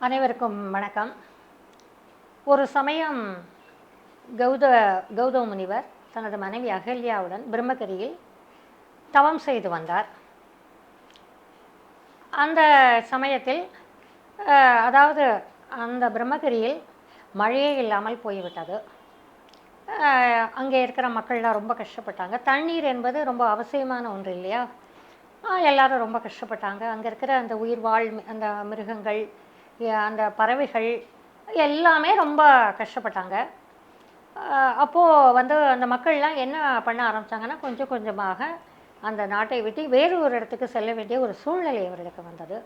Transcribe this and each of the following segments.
அனைவருக்கும் வணக்கம். ஒரு சமயம் கௌத கௌதம முனிவர் தனது மனைவி அகல்யாவுடன் பிரம்மகிரியில் தவம் செய்து வந்தார். அந்த சமயத்தில் அதாவது அந்த பிரம்மகிரியில் மழையே இல்லாமல் போய்விட்டது. அங்கே இருக்கிற மக்கள்லாம் ரொம்ப கஷ்டப்பட்டாங்க. தண்ணீர் என்பது ரொம்ப அவசியமான ஒன்று இல்லையா? எல்லோரும் எல்லாரும் ரொம்ப கஷ்டப்பட்டாங்க. அங்கே இருக்கிற அந்த உயிர் வாழ் மி- அந்த மிருகங்கள் அந்த பறவைகள் எல்லாமே ரொம்ப கஷ்டப்பட்டாங்க. அப்போது வந்து அந்த மக்கள்லாம் என்ன பண்ண ஆரம்பித்தாங்கன்னா கொஞ்சம் கொஞ்சமாக அந்த நாட்டை விட்டு வேறு ஒரு இடத்துக்கு செல்ல வேண்டிய ஒரு சூழ்நிலை அவர்களுக்கு வந்தது.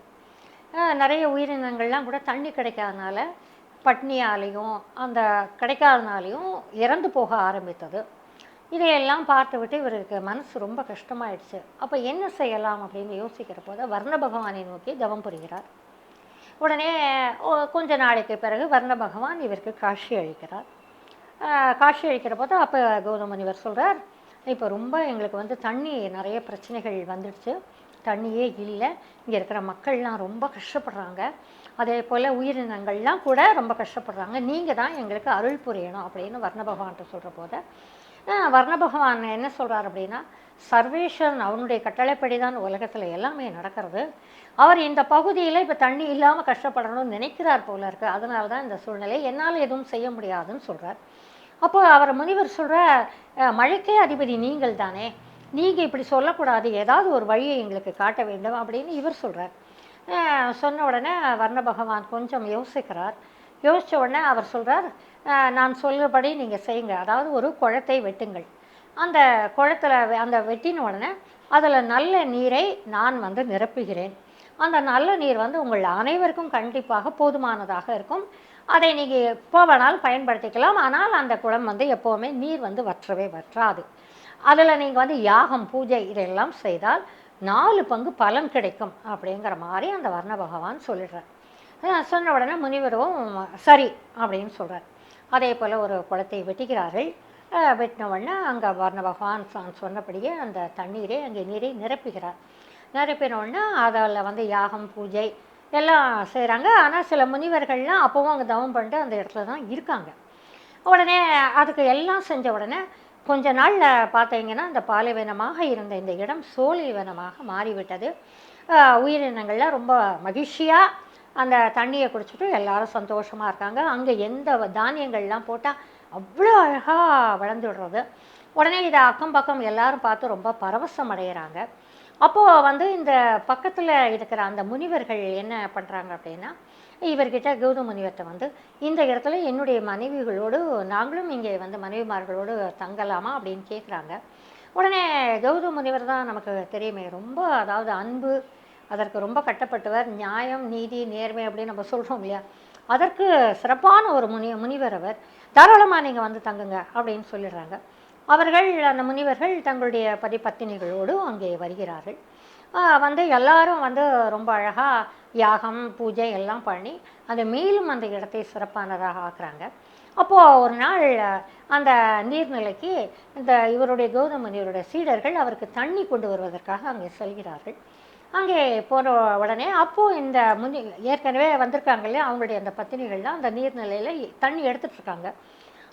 நிறைய உயிரினங்கள்லாம் கூட தண்ணி கிடைக்காதனால பட்னியாலையும் அந்த கிடைக்காதனாலையும் இறந்து போக ஆரம்பித்தது. இதையெல்லாம் பார்த்துவிட்டு இவருக்கு மனசு ரொம்ப கஷ்டமாயிடுச்சு. அப்போ என்ன செய்யலாம் அப்படின்னு யோசிக்கிற போது வர்ண பகவானை நோக்கி தவம் புரிகிறார். உடனே கொஞ்ச நாளைக்கு பிறகு வர்ண பகவான் இவருக்கு காட்சி அளிக்கிறார். ஆஹ் காட்சி அளிக்கிற போது அப்போ கௌதமுனிவர் சொல்கிறார் இப்போ ரொம்ப எங்களுக்கு வந்து தண்ணி நிறைய பிரச்சனைகள் வந்துடுச்சு. தண்ணியே இல்லை. இங்கே இருக்கிற மக்கள்லாம் ரொம்ப கஷ்டப்படுறாங்க. அதே போல் உயிரினங்கள்லாம் கூட ரொம்ப கஷ்டப்படுறாங்க. நீங்கள் தான் எங்களுக்கு அருள் புரியணும் அப்படின்னு வர்ண பகவான்கிட்ட சொல்கிற போது வர்ண பகவான் என்ன சொல்கிறார் அப்படின்னா சர்வேஸ்வரன் அவனுடைய கட்டளைப்படி தான் உலகத்தில் எல்லாமே நடக்கிறது. அவர் இந்த பகுதியில் இப்போ தண்ணி இல்லாமல் கஷ்டப்படணும்னு நினைக்கிறார் போல இருக்கு. அதனால தான் இந்த சூழ்நிலை என்னால் எதுவும் செய்ய முடியாதுன்னு சொல்கிறார் அப்போ அவர் முனிவர் சொல்கிற மழைக்கே அதிபதி நீங்கள் தானே நீங்கள் இப்படி சொல்லக்கூடாது. ஏதாவது ஒரு வழியை எங்களுக்கு காட்ட வேண்டும் அப்படின்னு இவர் சொல்கிறார் சொன்ன உடனே வர்ண பகவான் கொஞ்சம் யோசிக்கிறார். யோசித்த உடனே அவர் சொல்கிறார் நான் சொல்கிறபடி நீங்கள் செய்யுங்க. அதாவது ஒரு குளத்தை வெட்டுங்கள். அந்த குளத்துல வெ- அந்த வெட்டின உடனே அதில் நல்ல நீரை நான் வந்து நிரப்புகிறேன். அந்த நல்ல நீர் வந்து உங்கள் அனைவருக்கும் கண்டிப்பாக போதுமானதாக இருக்கும். அதை நீங்கள் எப்போ வேணாலும் பயன்படுத்திக்கலாம். ஆனால் அந்த குளம் வந்து எப்போவுமே நீர் வந்து வற்றவே வற்றாது. அதில் நீங்கள் வந்து யாகம் பூஜை இதெல்லாம் செய்தால் நாலு பங்கு பலன் கிடைக்கும் அப்படிங்கிற மாதிரி அந்த வர்ண பகவான் சொல்லிடுறார். சொன்ன உடனே முனிவரும் சரி அப்படின்னு சொல்கிறார் அதே போல் ஒரு குளத்தை வெட்டிக்கிறார்கள் வெட்டின உடனே அங்கே வர்ண பகவான் சொன்னபடியே அந்த தண்ணீரை அங்கே நீரை நிரப்புகிறார். நிரப்பின உடனே அதில் வந்து யாகம் பூஜை எல்லாம் செய்கிறாங்க ஆனால் சில முனிவர்கள்லாம் அப்போவும் அங்கே தவம் பண்ணிட்டு அந்த இடத்துல தான் இருக்காங்க. உடனே அதுக்கு எல்லாம் செஞ்ச உடனே கொஞ்ச நாளில் பார்த்தீங்கன்னா அந்த பாலைவனமாக இருந்த இந்த இடம் சோலைவனமாக மாறிவிட்டது. உயிரினங்கள்லாம் ரொம்ப மகிழ்ச்சியாக அந்த தண்ணியை குடிச்சிட்டு எல்லாரும் சந்தோஷமாக இருக்காங்க. அங்கே எந்த தானியங்கள்லாம் போட்டால் அவ்வளோ அழகாக வளர்ந்துடுறது. உடனே இதை அக்கம் பக்கம் எல்லாரும் பார்த்து ரொம்ப பரவசம் அடைகிறாங்க அப்போது வந்து இந்த பக்கத்தில் இருக்கிற அந்த முனிவர்கள் என்ன பண்ணுறாங்க அப்படின்னா இவர்கிட்ட கௌதம முனிவர்கிட்ட வந்து இந்த இடத்துல என்னுடைய மனைவிகளோடு நாங்களும் இங்கே வந்து மனைவிமார்களோடு தங்கலாமா அப்படின்னு கேட்குறாங்க உடனே கௌதம முனிவர் தான் நமக்கு தெரியுமே ரொம்ப அதாவது அன்பு அதற்கு ரொம்ப கட்டப்பட்டவர் நியாயம் நீதி நேர்மை அப்படின்னு நம்ம சொல்கிறோம் இல்லையா? அதற்கு சிறப்பான ஒரு முனி முனிவர் அவர். தாராளமாக நீங்கள் வந்து தங்குங்க அப்படின்னு சொல்லிடுறாங்க. அவர்கள் அந்த முனிவர்கள் தங்களுடைய பதிப்பத்தினிகளோடு அங்கே வருகிறார்கள். வந்து எல்லாரும் வந்து ரொம்ப அழகாக யாகம் பூஜை எல்லாம் பண்ணி அந்த மேலும் அந்த இடத்தை சிறப்பானதாக ஆக்குறாங்க. அப்போது ஒரு நாள் அந்த நீர்நிலைக்கு இந்த இவருடைய கௌதம முனிவருடைய சீடர்கள் அவருக்கு தண்ணி கொண்டு வருவதற்காக அங்கே செல்கிறார்கள். அங்கே போன உடனே அப்போது இந்த முனி ஏற்கனவே வந்திருக்காங்க இல்லையா அவங்களுடைய அந்த பத்தினிகள்லாம் அந்த நீர்நிலையில் தண்ணி எடுத்துட்டு இருக்காங்க.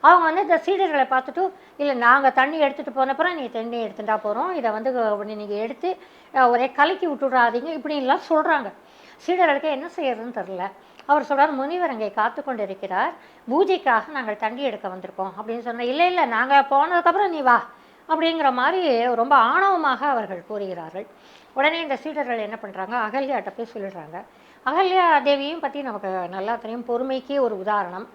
அவங்க வந்து இந்த சீடர்களை பார்த்துட்டு இல்லை நாங்கள் தண்ணி எடுத்துகிட்டு போனப்புறம் நீ தண்ணி எடுத்துட்டா போகிறோம் இதை வந்து நீங்கள் எடுத்து ஒரே கலக்கி விட்டுடாதீங்க இப்படின்லாம் சொல்கிறாங்க சீடர்களுக்கு என்ன செய்யறதுன்னு தெரில அவர் சொல்கிறார் முனிவர் அங்கே காத்து கொண்டு இருக்கிறார் பூஜைக்காக நாங்கள் தண்ணி எடுக்க வந்திருக்கோம். அப்படின்னு சொன்னேன் இல்லை இல்லை நாங்கள் போனதுக்கப்புறம் நீ வா. அப்படிங்கிற மாதிரி ரொம்ப ஆணவமாக அவர்கள் கூறுகிறார்கள். உடனே இந்த சீடர்கள் என்ன பண்ணுறாங்க அகல்யாட்ட போய் சொல்லிடுறாங்க. அகல்யா தேவியும் பற்றி நமக்கு நல்லா தெரியும். பொறுமைக்கு ஒரு உதாரணம்.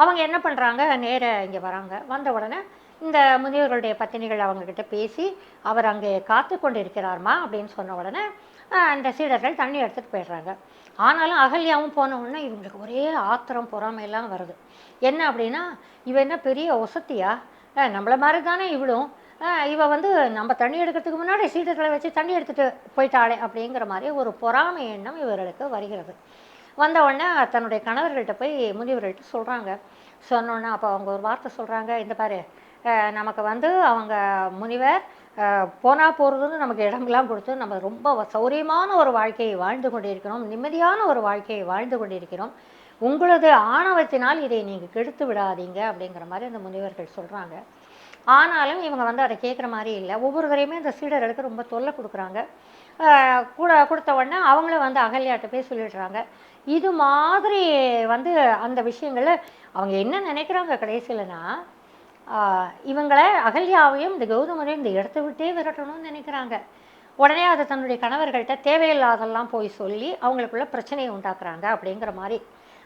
அவங்க என்ன பண்ணுறாங்க நேர இங்கே வராங்க. வந்த உடனே இந்த முதியோர்களுடைய பத்தினிகள் அவங்கக்கிட்ட பேசி அவர் அங்கே காத்து கொண்டு இருக்கிறார்மா அப்படின்னு சொன்ன உடனே அந்த சீடர்கள் தண்ணி எடுத்துகிட்டு போயிடுறாங்க. ஆனாலும் அகல்யாவும் போன உடனே இவங்களுக்கு ஒரே ஆத்திரம் பொறாமையெல்லாம் வருது. என்ன அப்படின்னா இவ என்ன பெரிய ஒசத்தியா? நம்மள மாதிரி தானே இவளும் இவ வந்து நம்ம தண்ணி எடுக்கிறதுக்கு முன்னாடி சீடர்களை வச்சு தண்ணி எடுத்துகிட்டு போயிட்டாளே அப்படிங்கிற மாதிரி ஒரு பொறாமை எண்ணம் இவர்களுக்கு வருகிறது. வந்த உடனே தன்னுடைய கணவர்கள்ட்ட போய் முதியவர்கள்ட்ட சொல்கிறாங்க சொன்னோன்னே அப்போ அவங்க ஒரு வார்த்தை சொல்கிறாங்க இந்த பாரு நமக்கு வந்து அவங்க முனிவர் போனால் போகிறதுன்னு நமக்கு இடமெல்லாம் கொடுத்து நம்ம ரொம்ப சௌரியமான ஒரு வாழ்க்கையை வாழ்ந்து கொண்டிருக்கிறோம் நிம்மதியான ஒரு வாழ்க்கையை வாழ்ந்து கொண்டிருக்கிறோம். உங்களது ஆணவத்தினால் இதை நீங்கள் கெடுத்து விடாதீங்க அப்படிங்கிற மாதிரி அந்த முனிவர்கள் சொல்கிறாங்க ஆனாலும் இவங்க வந்து அதை கேட்குற மாதிரி இல்லை. ஒவ்வொருவரையுமே அந்த சீடர்களுக்கு ரொம்ப தொல்லை கொடுக்குறாங்க. கூட கொடுத்த உடனே அவங்களும் வந்து அகல்யாட்ட போய் சொல்லிடுறாங்க. இது மாதிரி வந்து அந்த விஷயங்களை அவங்க என்ன நினைக்கிறாங்க கடைசியிலனா இவங்களை அகல்யாவையும் இந்த கௌதமரையும் இந்த இடத்த விட்டே விரட்டணும்னு நினைக்கிறாங்க. உடனே அதை தன்னுடைய கணவர்கள்ட்ட தேவையில்லாதெல்லாம் போய் சொல்லி அவங்களுக்குள்ள பிரச்சனையை உண்டாக்குறாங்க அப்படிங்கிற மாதிரி.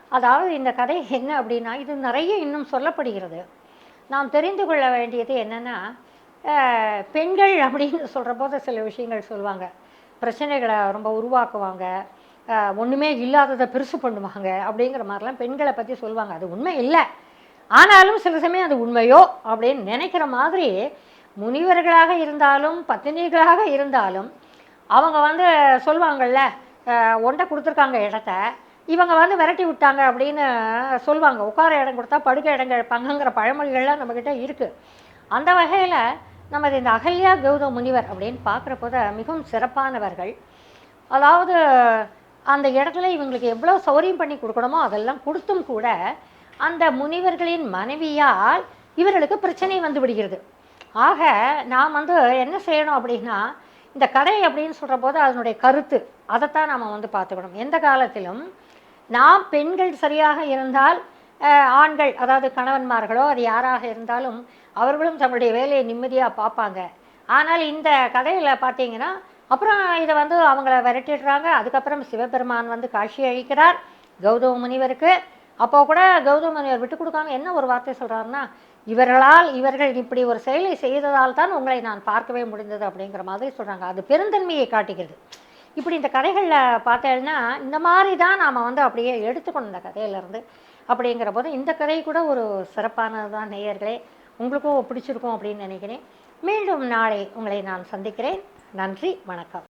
அதாவது இந்த கதை என்ன அப்படின்னா இது நிறைய இன்னும் சொல்லப்படுகிறது. நாம் தெரிந்து கொள்ள வேண்டியது என்னென்னா பெண்கள் அப்படின்னு சொல்கிற போது சில விஷயங்கள் சொல்லுவாங்க. பிரச்சனைகளை ரொம்ப உருவாக்குவாங்க. ஒன்றுமே இல்லாததை பெருசு பண்ணுவாங்க அப்படிங்கிற மாதிரிலாம் பெண்களை பற்றி சொல்லுவாங்க. அது உண்மை இல்லை. ஆனாலும் சில சமயம் அது உண்மையோ அப்படின்னு நினைக்கிற மாதிரி முனிவர்களாக இருந்தாலும் பத்தினிகளாக இருந்தாலும் அவங்க வந்து சொல்லுவாங்கள்ல ஒண்டை ஒன்றை கொடுத்துருக்காங்க இடத்த இவங்க வந்து விரட்டி விட்டாங்க அப்படின்னு சொல்லுவாங்க. உட்கார இடம் கொடுத்தா படுக்க இடம் கேட்பாங்கங்கிற பழமொழிகள்லாம் நம்மக்கிட்ட இருக்குது அந்த வகையில் நமது இந்த அகல்யா கௌதம் முனிவர் அப்படின்னு பார்க்குறப்போத மிகவும் சிறப்பானவர்கள். அதாவது அந்த இடத்துல இவங்களுக்கு எவ்வளோ சௌரியம் பண்ணி கொடுக்கணுமோ அதெல்லாம் கொடுத்தும் கூட அந்த முனிவர்களின் மனைவியால் இவர்களுக்கு பிரச்சனை வந்து விடுகிறது. ஆக நாம் வந்து என்ன செய்யணும் அப்படின்னா இந்த கதை அப்படின்னு சொல்கிற போது அதனுடைய கருத்து அதைத்தான் நாம் வந்து பார்த்துக்கணும். எந்த காலத்திலும் நாம் பெண்கள் சரியாக இருந்தால் ஆண்கள் அதாவது கணவன்மார்களோ அது யாராக இருந்தாலும் அவர்களும் தங்களுடைய வேலையை நிம்மதியாக பார்ப்பாங்க. ஆனால் இந்த கதையில் பார்த்தீங்கன்னா அப்புறம் இதை வந்து அவங்கள விரட்டிடுறாங்க. அதுக்கப்புறம் சிவபெருமான் வந்து காட்சி அளிக்கிறார் கௌதம முனிவருக்கு. அப்போ கூட கௌதமனியர் விட்டு கொடுக்காம என்ன ஒரு வார்த்தை சொல்கிறாருன்னா இவர்களால் இவர்கள் இப்படி ஒரு செயலை செய்ததால் தான் உங்களை நான் பார்க்கவே முடிந்தது அப்படிங்கிற மாதிரி சொல்கிறாங்க அது பெருந்தன்மையை காட்டுகிறது. இப்படி இந்த கதைகளில் பார்த்தேன்னா இந்த மாதிரி தான் நாம் வந்து அப்படியே எடுத்துக்கணும் இந்த கதையிலேருந்து அப்படிங்கிற போது இந்த கதை கூட ஒரு சிறப்பானது தான் நேயர்களே. உங்களுக்கும் பிடிச்சிருக்கும் அப்படின்னு நினைக்கிறேன். மீண்டும் நாளை உங்களை நான் சந்திக்கிறேன். நன்றி வணக்கம்.